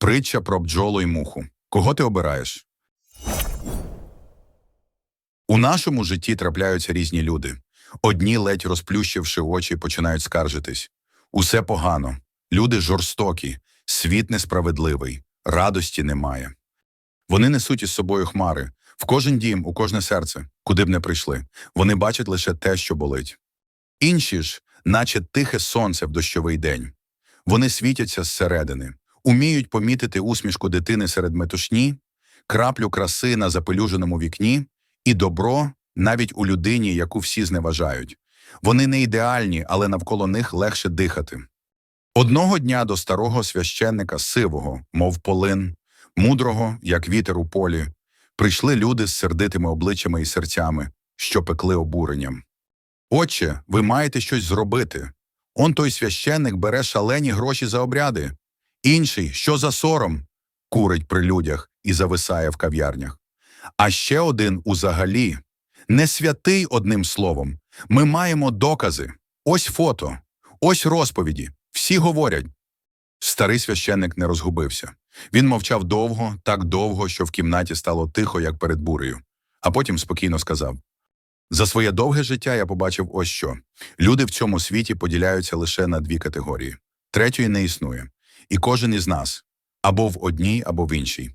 Притча про бджолу і муху. Кого ти обираєш? У нашому житті трапляються різні люди. Одні, ледь розплющивши очі, починають скаржитись. Усе погано. Люди жорстокі, світ несправедливий, радості немає. Вони несуть із собою хмари. В кожен дім, у кожне серце, куди б не прийшли. Вони бачать лише те, що болить. Інші ж, наче тихе сонце в дощовий день. Вони світяться зсередини, уміють помітити усмішку дитини серед метушні, краплю краси на запелюженому вікні і добро навіть у людині, яку всі зневажають. Вони не ідеальні, але навколо них легше дихати. Одного дня до старого священника сивого, мов полин, мудрого, як вітер у полі, прийшли люди з сердитими обличчями і серцями, що пекли обуренням. Отче, ви маєте щось зробити. Он той священник бере шалені гроші за обряди. Інший, що за сором, курить при людях і зависає в кав'ярнях. А ще один узагалі не святий одним словом. Ми маємо докази. Ось фото, ось розповіді. Всі говорять. Старий священник не розгубився. Він мовчав довго, так довго, що в кімнаті стало тихо, як перед бурею, а потім спокійно сказав: За своє довге життя я побачив ось що. Люди в цьому світі поділяються лише на дві категорії. Третьої не існує. І кожен із нас або в одній, або в іншій.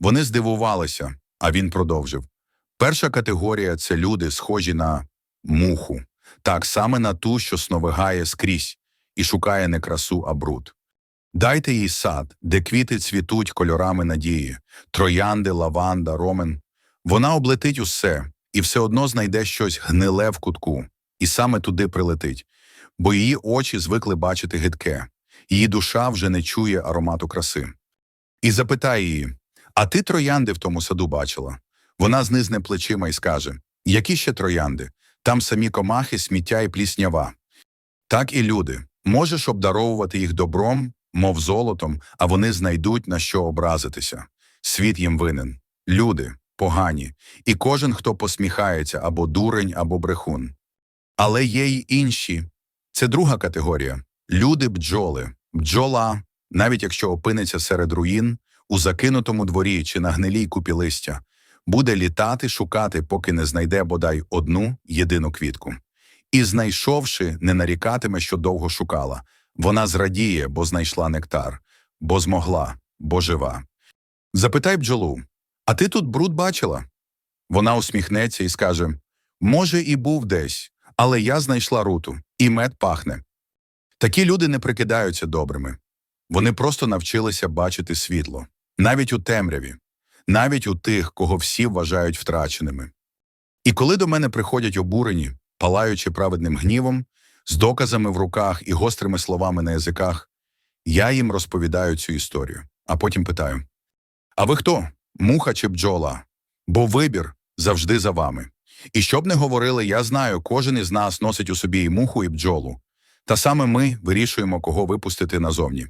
Вони здивувалися, а він продовжив. Перша категорія це люди, схожі на муху, так саме на ту, що сновигає скрізь і шукає не красу, а бруд. Дайте їй сад, де квіти цвітуть кольорами надії, троянди, лаванда, ромен. Вона облетить усе і все одно знайде щось гниле в кутку, і саме туди прилетить, бо її очі звикли бачити гидке, її душа вже не чує аромату краси. І запитає її: А ти троянди в тому саду бачила? Вона знизне плечима і скаже: Які ще троянди? Там самі комахи, сміття і пліснява. Так і люди. Можеш обдаровувати їх добром, мов золотом, а вони знайдуть на що образитися. Світ їм винен. Люди погані, і кожен, хто посміхається або дурень, або брехун. Але є й інші. Це друга категорія. Люди бджоли. Бджола, навіть якщо опиниться серед руїн, у закинутому дворі чи на гнилій купі листя, буде літати, шукати, поки не знайде бодай одну єдину квітку. І, знайшовши, не нарікатиме, що довго шукала. Вона зрадіє, бо знайшла нектар, бо змогла, бо жива. Запитай бджолу, а ти тут бруд бачила? Вона усміхнеться і скаже: Може, і був десь, але я знайшла руту, і мед пахне. Такі люди не прикидаються добрими. Вони просто навчилися бачити світло, навіть у темряві, навіть у тих, кого всі вважають втраченими. І коли до мене приходять обурені, палаючи праведним гнівом, з доказами в руках і гострими словами на язиках, я їм розповідаю цю історію, а потім питаю: А ви хто? Муха чи бджола? Бо вибір завжди за вами. І щоб не говорили, я знаю, кожен із нас носить у собі і муху, і бджолу. Та саме ми вирішуємо, кого випустити назовні.